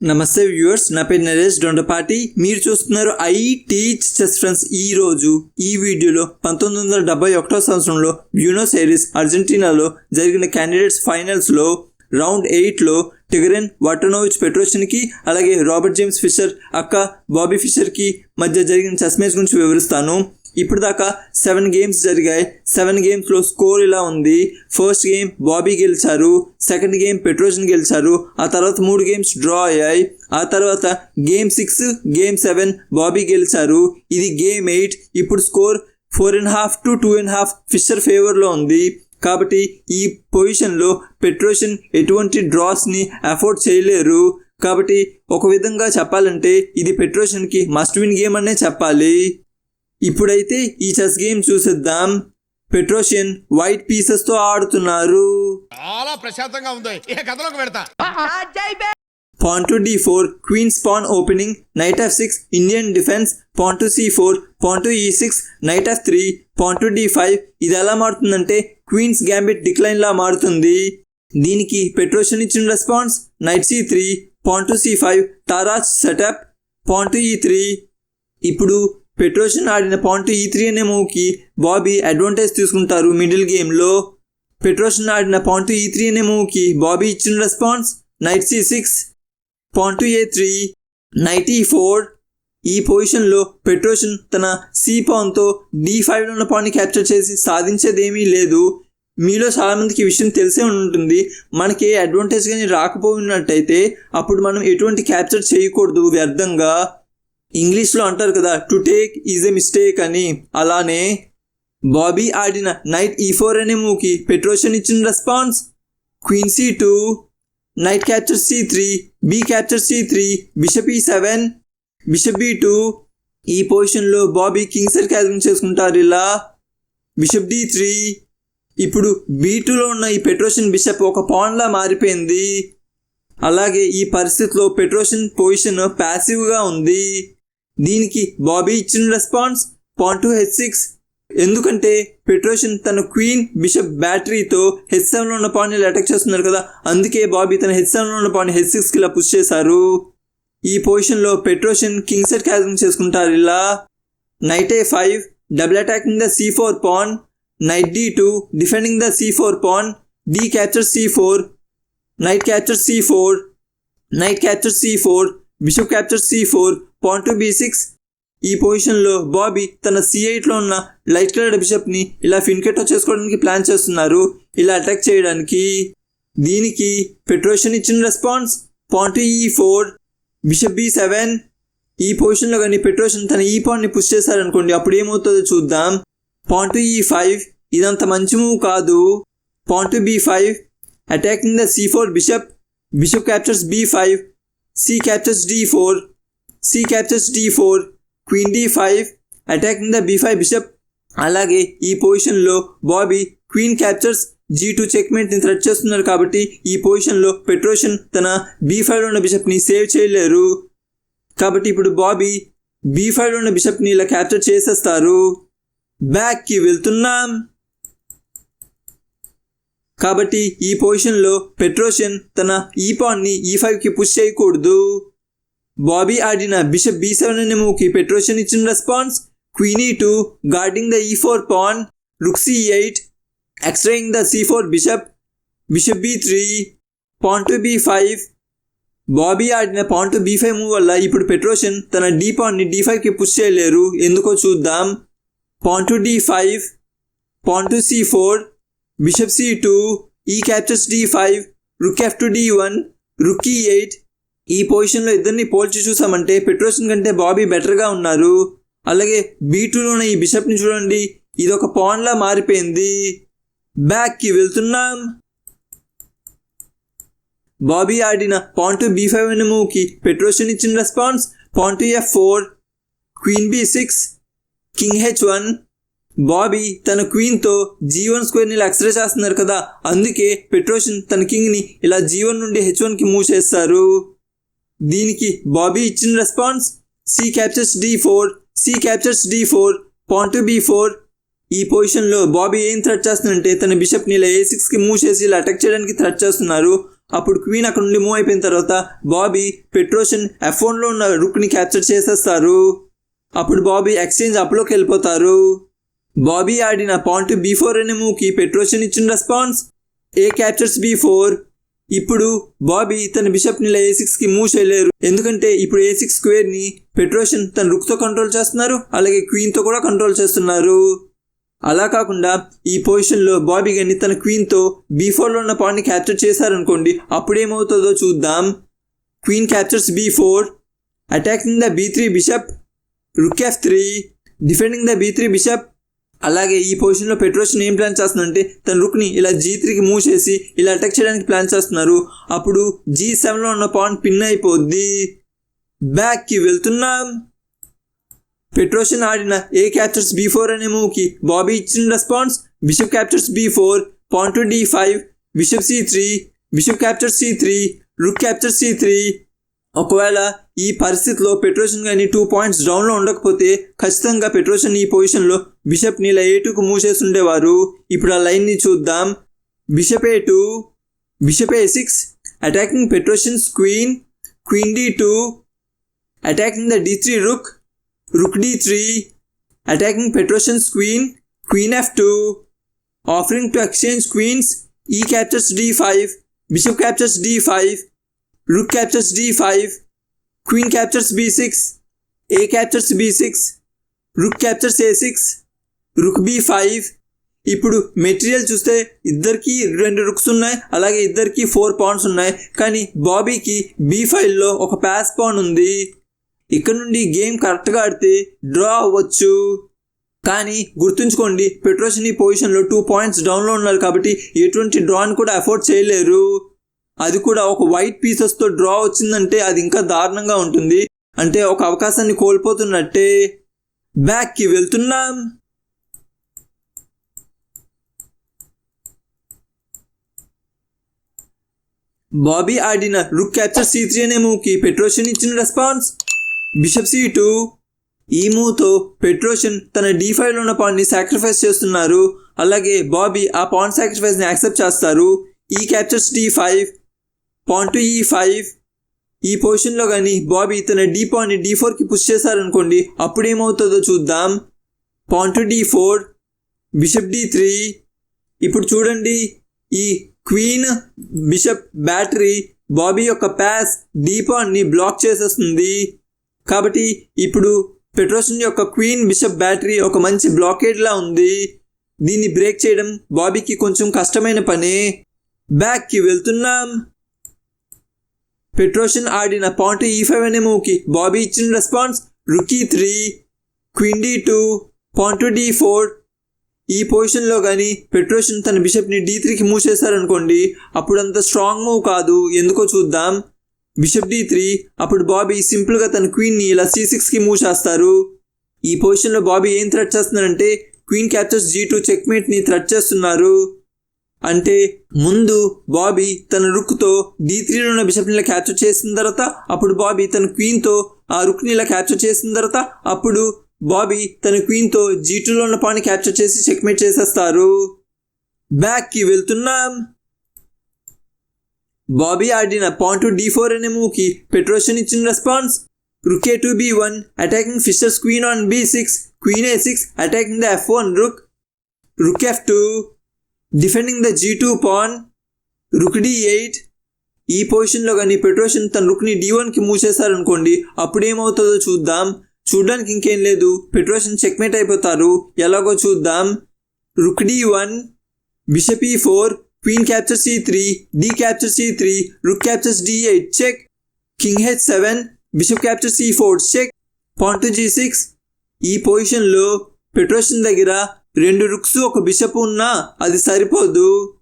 నమస్తే వ్యూవర్స్ నా పేరు నరేష్ దొండపాటి మీరు చూస్తున్నారు ఐ టీచ్ చెస్ ఫ్రెండ్స్ ఈ రోజు ఈ వీడియోలో పంతొమ్మిది వందల డెబ్బై ఒకటో సంవత్సరంలో బ్యూనోస్ ఐరిస్ అర్జెంటీనాలో జరిగిన క్యాండిడేట్స్ ఫైనల్స్లో రౌండ్ ఎయిట్లో టిగరెన్ వాటనోవిచ్ పెట్రోషన్కి అలాగే రాబర్ట్ జేమ్స్ ఫిషర్ అక్క బాబీ ఫిషర్కి మధ్య జరిగిన చెస్ మ్యాచ్ గురించి వివరిస్తాను. ఇప్పుడు దాకా సెవెన్ గేమ్స్ జరిగాయి. సెవెన్ గేమ్స్లో స్కోర్ ఇలా ఉంది. ఫస్ట్ గేమ్ బాబీ గెలిచారు. సెకండ్ గేమ్ పెట్రోజన్ గెలిచారు. ఆ తర్వాత మూడు గేమ్స్ డ్రా అయ్యాయి. ఆ తర్వాత game six game seven Bobby గెలిచారు. ఇది గేమ్ ఎయిట్ ఇప్పుడు score four and half to two and half Fischer ఫేవర్లో ఉంది. కాబట్టి ఈ పొజిషన్లో పెట్రోషన్ ఎటువంటి డ్రాస్ని అఫోర్డ్ చేయలేరు. కాబట్టి ఒక విధంగా చెప్పాలంటే ఇది పెట్రోషన్కి మస్ట్ విన్ గేమ్ అనే చెప్పాలి. ఇప్పుడైతే ఈ చెస్ గేమ్ చూసేద్దాం. పెట్రోషియన్ వైట్ పీసెస్తో ఆడుతున్నారు. చాలా ప్రశాంతంగా ఉంది. ఇక కథలోకి పెడతా pawn to D four queen's pawn opening knight F six Indian defence pawn to C four pawn to E six knight F three pawn to D five ఇది ఎలా మారుతుందంటే క్వీన్స్ గ్యాంబిట్ డిక్లైన్ లా మారుతుంది. దీనికి పెట్రోషన్ ఇచ్చిన response knight c three pawn to c five Tarrasch setup pawn to e three. ఇప్పుడు Petrosian ఆడిన point ఈ త్రీ అనే మూవ్కి బాబీ అడ్వాంటేజ్ తీసుకుంటారు మిడిల్ గేమ్లో పెట్రోషన్ ఆడిన పాయింట్ ఈ త్రీ అనే మూవ్కి బాబీ ఇచ్చిన response knight c six point a three knight e e four ఈ పొజిషన్లో పెట్రోషన్ తన సి పాన్తో డి ఫైవ్లో ఉన్న పాన్ని క్యాప్చర్ చేసి సాధించేదేమీ లేదు. మీలో చాలామందికి విషయం తెలిసే ఉంటుంది. మనకి అడ్వాంటేజ్ కానీ రాకపోయినట్టయితే అప్పుడు మనం ఎటువంటి క్యాప్చర్ చేయకూడదు వ్యర్థంగా. ఇంగ్లీష్లో అంటారు కదా to take is a mistake అని. అలానే బాబీ ఆడిన నైట్ ఈ ఫోర్ అనే మూవీకి పెట్రోషన్ ఇచ్చిన response queen c two knight capture c three b capture c three bishop e seven bishop b two. ఈ పొజిషన్లో బాబీ కింగ్ సర్ క్యాల్కులేట్ చేసుకుంటారు ఇలా. Bishop d three. ఇప్పుడు బీ టూలో ఉన్న ఈ పెట్రోషన్ బిషప్ ఒక పాన్లా మారిపోయింది. అలాగే ఈ పరిస్థితిలో పెట్రోషన్ పొజిషన్ ప్యాసివ్గా ఉంది. దీనికి బాబీ ఇచ్చిన response pawn to H six. ఎందుకంటే పెట్రోషన్ తన క్వీన్ బిషప్ బ్యాటరీతో హెచ్ సెవెన్లో ఉన్న పాన్ని అటాక్ చేస్తున్నారు కదా అందుకే బాబీ తన హెచ్ సెవెన్లో ఉన్న పాన్ని హెచ్ సిక్స్కి ఇలా పుష్ చేశారు. ఈ పొజిషన్లో పెట్రోషన్ కింగ్ సెట్ క్యాల్కులేట్ చేసుకుంటారు ఇలా. Knight a five double attacking the c four pawn knight d two defending the c four pawn d capture c four knight capture c four knight capture c four bishop capture c four point b six. ఈ పొజిషన్లో బాబీ తన C ఎయిట్లో ఉన్న light colour బిషప్ని ఇలా ఫిన్కెట్ చేసుకోవడానికి plan చేస్తున్నారు. ఇలా attack చేయడానికి దీనికి పెట్రోషన్ ఇచ్చిన response. Point e four bishop b seven. ఈ పొజిషన్లో కానీ పెట్రోషన్ తన ఈ పాయింట్ని పుష్ చేశారనుకోండి అప్పుడు ఏమవుతుందో చూద్దాం. పాయింట్ ఈ ఫైవ్ ఇదంత మంచి మూవ్ కాదు. Point b five attacking the c four bishop. Bishop captures b five c captures d four. C captures d4 queen d5 attacking the b5 bishop అలాగే ఈ పొజిషన్లో Bobby queen captures g two చెక్మెంట్ని threat చేస్తున్నారు కాబట్టి ఈ పొజిషన్లో Petrosian తన be ఫైవ్లో ఉన్న బిషప్ని సేవ్ చేయలేరు. కాబట్టి ఇప్పుడు బాబీ బీ ఫైవ్లో ఉన్న బిషప్ని ఇలా క్యాప్చర్ చేసేస్తారు. బ్యాక్కి వెళ్తున్నాం. కాబట్టి ఈ పొజిషన్లో పెట్రోషన్ తన ఈ పాన్ని ఈ ఫైవ్కి పుష్ చేయకూడదు. బాబీ ఆడిన బిషప్ బీ సెవెన్ అనే మూవ్కి పెట్రోషన్ ఇచ్చిన response queen e two guarding the e four pawn rook c eight x-raying the c four bishop bishop b three pawn to b five Bobby ఆడిన pawn to b five move వల్ల ఇప్పుడు Petrosian తన D పాన్ని D ఫైవ్కి push చేయలేరు. ఎందుకో చూద్దాం. Pawn to d five pawn to c four bishop c two e captures d five rook f two d one rook e eight ఈ పొజిషన్లో ఇద్దరిని పోల్చి చూసామంటే పెట్రోషన్ కంటే బాబీ బెటర్గా ఉన్నారు. అలాగే బీటూలోని ఈ బిషప్ని చూడండి. ఇది ఒక పాన్లా మారిపోయింది. బ్యాక్కి వెళ్తున్నాం. బాబీ ఆడిన పాన్ టు బీ ఫైవ్ అనే మూవ్కి పెట్రోషన్ ఇచ్చిన response pawn to f four queen b six king h one. Bobby తన క్వీన్తో జీవన్ స్క్వేర్ని ఇలా ఎక్స్రే చేస్తున్నారు కదా అందుకే పెట్రోషన్ తన కింగ్ని ఇలా జీవన్ నుండి హెచ్ వన్కి మూవ్ చేస్తారు. దీనికి బాబీ ఇచ్చిన response c captures d four c captures d four pawn to to b four. ఈ పొజిషన్లో బాబీ ఏం థ్రెట్ చేస్తుందంటే తన బిషప్ని ఇలా ఏ సిక్స్కి మూవ్ చేసి ఇలా అటాక్ చేయడానికి థ్రెట్ చేస్తున్నారు. అప్పుడు క్వీన్ అక్కడ నుండి మూవ్ అయిపోయిన తర్వాత బాబీ పెట్రోషన్ ఎఫోన్లో ఉన్న రుక్ని క్యాప్చర్ చేసేస్తారు. అప్పుడు బాబీ ఎక్స్చేంజ్ అప్లోకి వెళ్ళిపోతారు. బాబీ ఆడిన పాయింట్ బీ ఫోర్ అనే మూవ్కి పెట్రోషన్ ఇచ్చిన response a captures b four ఇప్పుడు బాబీ తన బిషప్ని ఏ సిక్స్కి మూవ్ చేయలేరు ఎందుకంటే ఇప్పుడు ఏ సిక్స్ స్క్వేర్ని పెట్రోషన్ తన రుక్తో కంట్రోల్ చేస్తున్నారు అలాగే క్వీన్తో కూడా కంట్రోల్ చేస్తున్నారు. అలా కాకుండా ఈ పొజిషన్లో బాబీ గని తన క్వీన్తో బీ ఫోర్లో ఉన్న పాన్ని క్యాప్చర్ చేశారనుకోండి అప్పుడు ఏమవుతుందో చూద్దాం. Queen captures b four attacking the b three bishop rook f three defending the b three bishop అలాగే ఈ పొజిషన్లో పెట్రోషన్ ఏం ప్లాన్ చేస్తుందంటే తన రుక్ని ఇలా జీ త్రీకి మూవ్ చేసి ఇలా అటాక్ చేయడానికి ప్లాన్ చేస్తున్నారు. అప్పుడు జీ సెవెన్లో ఉన్న పాన్ పిన్ అయిపోద్ది. బ్యాక్కి వెళ్తున్నాం. పెట్రోషన్ ఆడిన ఏ క్యాప్చర్స్ బీ ఫోర్ అనే మూవ్కి బాబీ ఇచ్చిన response bishop captures b four pawn to d five bishop c three bishop capture c three rook capture c three ఒకవేళ ఈ పరిస్థితిలో పెట్రోషన్ కానీ టూ పాయింట్స్ డౌన్లో ఉండకపోతే ఖచ్చితంగా పెట్రోషన్ ఈ పొజిషన్లో బిషప్ నీల ఏటుకు మూసేసుండేవారు. ఇప్పుడు ఆ లైన్ని చూద్దాం. Bishop a two bishop a six attacking Petrosian's queen queen d two attacking the d three rook rook d three attacking Petrosian's queen queen f two offering to exchange queens e captures d five bishop captures d five rook captures d five queen captures b six a captures b six rook captures a six rook b5 ఇప్పుడు material చూస్తే ఇద్దరికి రెండు rooks ఉన్నాయి అలాగే ఇద్దరికి four Pond's ఉన్నాయి. కానీ బాబీకి be ఫైవ్లో ఒక ప్యాస్ పాండ్ ఉంది. ఇక్కడ నుండి గేమ్ కరెక్ట్గా ఆడితే డ్రా అవ్వచ్చు. కానీ గుర్తుంచుకోండి పెట్రోషన్ ఈ పొజిషన్లో టూ పాయింట్స్ డౌన్లో ఉన్నారు కాబట్టి ఎటువంటి డ్రాని కూడా అఫోర్డ్ చేయలేరు. అది కూడా ఒక వైట్ పీసెస్తో డ్రా వచ్చిందంటే అది ఇంకా దారుణంగా ఉంటుంది. అంటే ఒక అవకాశాన్ని కోల్పోతున్నట్టే. బ్యాక్కి వెళ్తున్నాం. బాబీ ఆడిన రుక్ క్యాప్చర్ సి త్రీ అనే మూవ్కి పెట్రోషన్ ఇచ్చిన రెస్పాన్స్. Bishop C two. ఈ మూవ్తో పెట్రోషన్ తన డీ ఫైవ్లో ఉన్న పాన్ని సాక్రిఫైస్ చేస్తున్నారు. అలాగే బాబీ ఆ పాన్ సాక్రిఫైస్ని యాక్సెప్ట్ చేస్తారు. E captures d five pawn to e five. ఈ పొజిషన్లో కానీ బాబీ తన డీ పాన్ని డీ ఫోర్కి పుష్ చేశారనుకోండి అప్పుడు ఏమవుతుందో చూద్దాం. Pawn to d four bishop d three. ఇప్పుడు చూడండి ఈ క్వీన్ బిషప్ బ్యాటరీ బాబీ యొక్క ప్యాస్ డీపాన్ని బ్లాక్ చేసేస్తుంది. కాబట్టి ఇప్పుడు పెట్రోషన్ యొక్క క్వీన్ బిషప్ బ్యాటరీ ఒక మంచి బ్లాకేడ్లా ఉంది. దీన్ని బ్రేక్ చేయడం బాబీకి కొంచెం కష్టమైన పనే. బ్యాక్కి వెళ్తున్నాం. పెట్రోషన్ ఆడిన పాయింట్ ఈ ఫైవ్ అనే మూవ్కి బాబీ ఇచ్చిన response rook e three queen d two point d four ఈ పొజిషన్లో కానీ పెట్రోషన్ తన బిషప్ని డీ త్రీకి మూవ్ చేశారనుకోండి అప్పుడు అంత స్ట్రాంగ్ మూవ్ కాదు. ఎందుకో చూద్దాం. బిషప్ డీ త్రీ అప్పుడు బాబీ సింపుల్గా తన క్వీన్ని ఇలా సి సిక్స్కి మూవ్ చేస్తారు ఈ పొజిషన్లో బాబీ ఏం థ్రెట్ చేస్తున్నారంటే క్వీన్ క్యాప్చర్స్ జీ టూ చెక్మేట్ని థ్రెట్ చేస్తున్నారు. అంటే ముందు బాబీ తన రుక్తో డీ త్రీలో ఉన్న బిషప్ని ఇలా క్యాప్చర్ చేసిన తర్వాత అప్పుడు బాబీ తన క్వీన్తో ఆ రుక్ని ఇలా క్యాప్చర్ చేసిన తర్వాత అప్పుడు బాబీ తన క్వీన్తో జీ టూలో ఉన్న పాని క్యాప్చర్ చేసి చెక్మేట్ చేసేస్తారు. బ్యాక్కి వెళ్తున్నాం. బాబీ ఆడిన పాయింట్ డీ ఫోర్ అనే మూవ్కి పెట్రోషన్ ఇచ్చిన response. Rook a to b one attacking Fischer's queen on b six queen a six attacking the f one rook. Rook f two defending the g two pawn. Rook d eight. ఈ పొజిషన్లో కానీ Petrosian తన రుక్ని D వన్కి move చేశారనుకోండి అప్పుడు ఏమవుతుందో చూద్దాం. చూడడానికి ఇంకేం లేదు. పెట్రోషన్ చెక్మేట్ అయిపోతారు. ఎలాగో చూద్దాం. Rook d one bishop e four queen capture c three d capture c three rook captures d eight check. King h seven bishop capture c four check. Point g six. ఈ పొజిషన్లో Petrosian దగ్గర రెండు rooks ఒక bishop ఉన్నా అది సరిపోదు.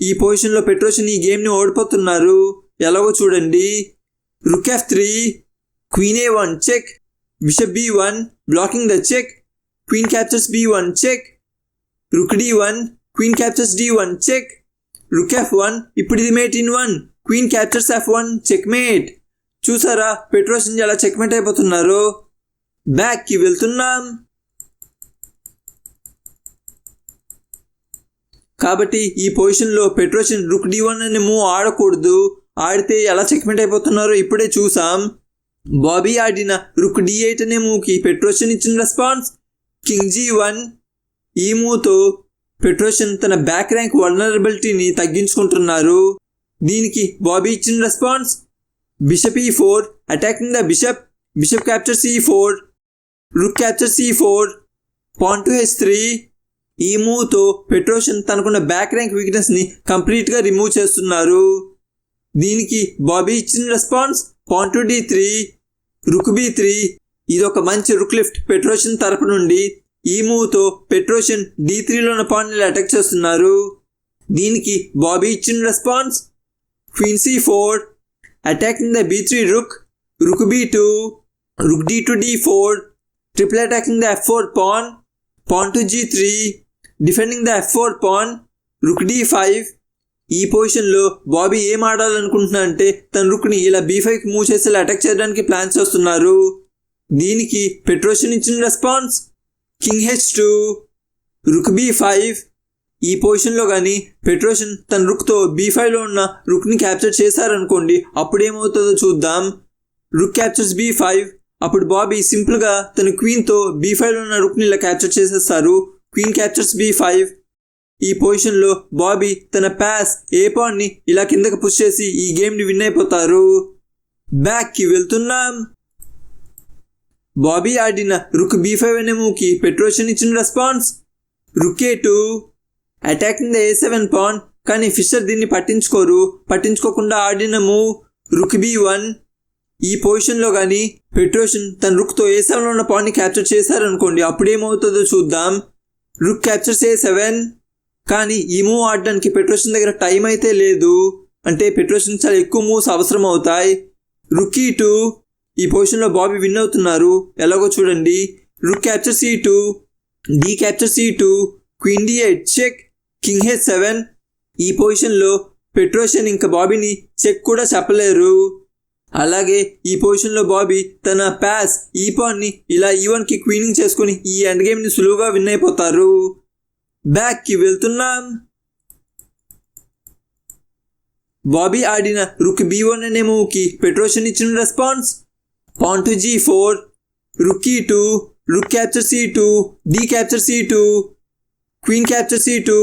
ఈ పొజిషన్లో పెట్రోషన్ ఈ గేమ్ని ఓడిపోతున్నారు. ఎలాగో చూడండి. Rook F three queen A one check. Bishop B one blocking the check queen captures B one check rook D one queen captures D one check rook F one ఇప్పుడు ఇది mate in one queen captures F one check mate చూసారా Petrosian ఎలా checkmate అయిపోతున్నారు. బ్యాక్కి వెళ్తున్నాం. కాబట్టి ఈ పొజిషన్లో పెట్రోషన్ రుక్ డి వన్ అనే మూవ్ ఆడకూడదు. ఆడితే ఎలా చెక్మెంట్ అయిపోతున్నారో ఇప్పుడే చూసాం. బాబీ ఆడిన రుక్ డి ఎయిట్ అనే మూవ్కి పెట్రోషన్ ఇచ్చిన రెస్పాన్స్. కింగ్ జీ వన్ ఈ మూవ్తో పెట్రోషన్ తన బ్యాక్ ర్యాంక్ వల్నరబిలిటీని తగ్గించుకుంటున్నారు. దీనికి బాబీ ఇచ్చిన response. Bishop e four attacking the bishop bishop capture c four rook capture c four pawn to h three. ఈ మూవ్తో పెట్రోషన్ తనకున్న బ్యాక్ ర్యాంక్ వీక్నెస్ని కంప్లీట్గా రిమూవ్ చేస్తున్నారు. దీనికి బాబీ ఇచ్చిన response. Pawn d three rook b three ఇది ఒక మంచి రుక్ లిఫ్ట్ పెట్రోషన్ తరపు నుండి ఈ మూవ్తో పెట్రోషన్ డి త్రీలోని ఉన్న పాన్ని అటాక్ చేస్తున్నారు. దీనికి బాబీ ఇచ్చిన response? Queen c four attacking the b three rook rook b two rook d to d four triple attacking the f four pawn pawn to g three defending the f four pawn rook d five ఈ పొజిషన్లో బాబీ ఏం ఆడాలనుకుంటున్నా అంటే తన రుక్ని ఇలా be ఫైవ్కి move చేసి attack చేయడానికి plan చేస్తున్నారు. దీనికి పెట్రోషన్ ఇచ్చిన response king h two rook b five. ఈ పొజిషన్లో కానీ పెట్రోషన్ తన రుక్తో బీ ఫైవ్లో ఉన్న రుక్ని క్యాప్చర్ చేశారనుకోండి అప్పుడు ఏమవుతుందో చూద్దాం. Rook captures b five. అప్పుడు బాబీ సింపుల్గా తన క్వీన్తో బీ ఫైవ్లో ఉన్న రుక్ని ఇలా క్యాప్చర్ చేసేస్తారు. Queen captures b five. ఈ పొజిషన్లో బాబీ తన ప్యాస్ ఏ ని ఇలా కిందకు పుష్ చేసి ఈ గేమ్ని విన్ అయిపోతారు. బ్యాక్కి వెళ్తున్నాం. బాబీ ఆడిన రుక్ బీ ఫైవ్ అనే మూవ్కి పెట్రోషన్ ఇచ్చిన response. Rook a two. Attacking the a seven pawn కానీ ఫిషర్ దీన్ని పట్టించుకోరు. పట్టించుకోకుండా ఆడిన మూవ్ రుక్ బీ వన్. ఈ పొజిషన్లో కానీ పెట్రోషన్ తన రుక్తో ఏ సెవెన్లో ఉన్న పాన్ని క్యాప్చర్ చేశారనుకోండి అప్పుడు ఏమవుతుందో చూద్దాం. Rook captures a seven. కానీ ఈ మూవ్ ఆడడానికి పెట్రోషన్ దగ్గర టైం అయితే లేదు. అంటే పెట్రోషన్ చాలా ఎక్కువ మూవ్స్ అవసరం అవుతాయి. రుకీ టూ ఈ పొజిషన్లో బాబీ విన్ అవుతున్నారు. ఎలాగో చూడండి. Rook capture c two d capture c two queen d eight check king h seven. ఈ పొజిషన్లో పెట్రోషన్ ఇంకా బాబీని చెక్ కూడా చెప్పలేరు. అలాగే ఈ పొజిషన్లో బాబీ తన ప్యాస్ ఈ పాన్ని ఇలా e ఈవన్కి క్వీనింగ్ చేసుకుని ఈ ఎండ్ గేమ్ని సులువుగా విన్ అయిపోతారు. బ్యాక్కి వెళ్తున్నాం. బాబీ ఆడిన రుక్ బీ వన్ అనే మూవ్కి పెట్రోషన్ ఇచ్చిన response. Pawn to g four rook e two rook capture c two d capture c two queen capture c two.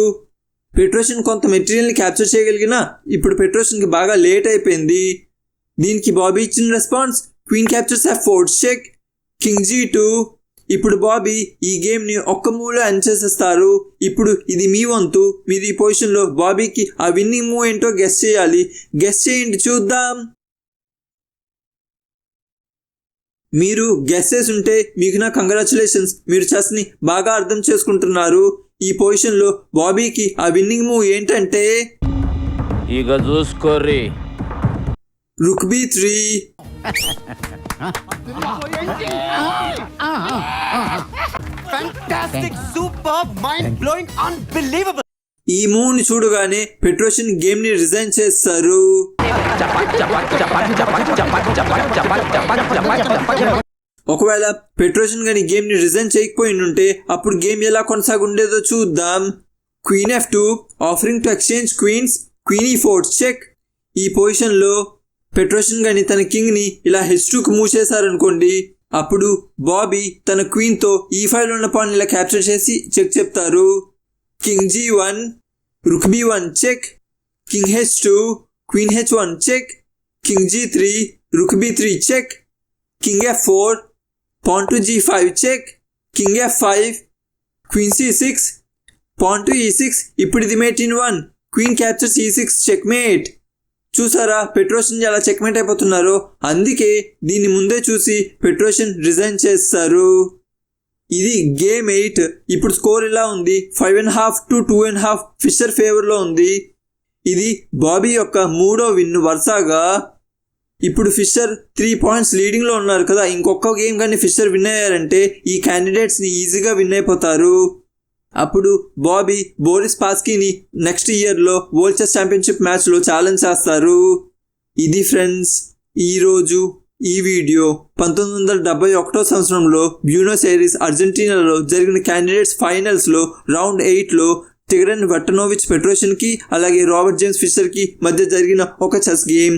Petrosian కొంత మెటీరియల్ని క్యాప్చర్ చేయగలిగిన ఇప్పుడు పెట్రోషన్కి బాగా లేట్ అయిపోయింది. దీనికి బాబీ ఇచ్చిన response queen captures f four check. King g two ఇప్పుడు Bobby ఈ గేమ్ని ఒక్క మూవ్లో ఎండ్ చేసేస్తారు. ఇప్పుడు ఇది మీ వంతు. మీరు ఈ పొజిషన్లో బాబీకి ఆ విన్నింగ్ మూవ్ ఏంటో గెస్ చేయాలి. గెస్ చేయండి చూద్దాం. మీరు గెస్ చేసి ఉంటే మీకు నా కంగ్రాచులేషన్స్. మీరు చెస్ని బాగా అర్థం చేసుకుంటున్నారు. ఈ పొజిషన్లో బాబీకి ఆ విన్నింగ్ మూవ్ ఏంటంటే ఇక చూసుకోర్రి. Rook b three. Fantastic, superb, mind blowing, unbelievable. ఈ మూవ్ని చూడగానే పెట్రోషన్ గేమ్ని రిజైన్ చేస్తారు. ఒకవేళ పెట్రోషన్ కానీ గేమ్ని రిజైన్ చేయకపోయి ఉంటే అప్పుడు గేమ్ ఎలా కొనసాగుండేదో చూద్దాం. Queen f two offering to exchange queens queen e four check ఈ పొజిషన్లో పెట్రోషన్ కానీ తన కింగ్ని ఇలా హెచ్ టూకి మూసేశారనుకోండి అప్పుడు బాబీ తన క్వీన్తో ఈ ఫైల్ ఉన్న పాన్ ఇలా క్యాప్చర్ చేసి చెక్ చెప్తారు. King G one rook B one check king H two queen H one check king G three rook B three check king F four pawn to G five check king F five queen C six pawn to E six ఇప్పుడు ఇది mate in one queen captures E six check mate. చూసారా? Petrosian ఎలా checkmate అయిపోతున్నారో? అందుకే దీన్ని ముందే చూసి Petrosian resign చేస్తారు. ఇది గేమ్ ఎయిట్. ఇప్పుడు స్కోర్ ఇలా ఉంది? Five and half to two and half Fischer ఫేవర్లో ఉంది. ఇది బాబీ యొక్క మూడో విన్ వరుసగా. ఇప్పుడు ఫిషర్ త్రీ పాయింట్స్ లీడింగ్లో ఉన్నారు కదా ఇంకొక గేమ్ కానీ ఫిషర్ విన్ అయ్యారంటే ఈ క్యాండిడేట్స్ని ఈజీగా విన్ అయిపోతారు. అప్పుడు బాబీ బోరిస్ పాస్కీని నెక్స్ట్ ఇయర్లో వరల్డ్ చెస్ ఛాంపియన్షిప్ మ్యాచ్లో ఛాలెంజ్ చేస్తారు. ఇది ఫ్రెండ్స్ ఈరోజు ఈ వీడియో పంతొమ్మిది వందల డెబ్బై ఒకటో సంవత్సరంలో బ్యూనోస్ ఐరిస్ అర్జెంటీనాలో జరిగిన క్యాండిడేట్స్ ఫైనల్స్లో రౌండ్ ఎయిట్లో టిగరన్ వట్టనోవిచ్ పెట్రోషన్కి అలాగే రాబర్ట్ జేమ్స్ ఫిషర్కి మధ్య జరిగిన ఒక చెస్ గేమ్.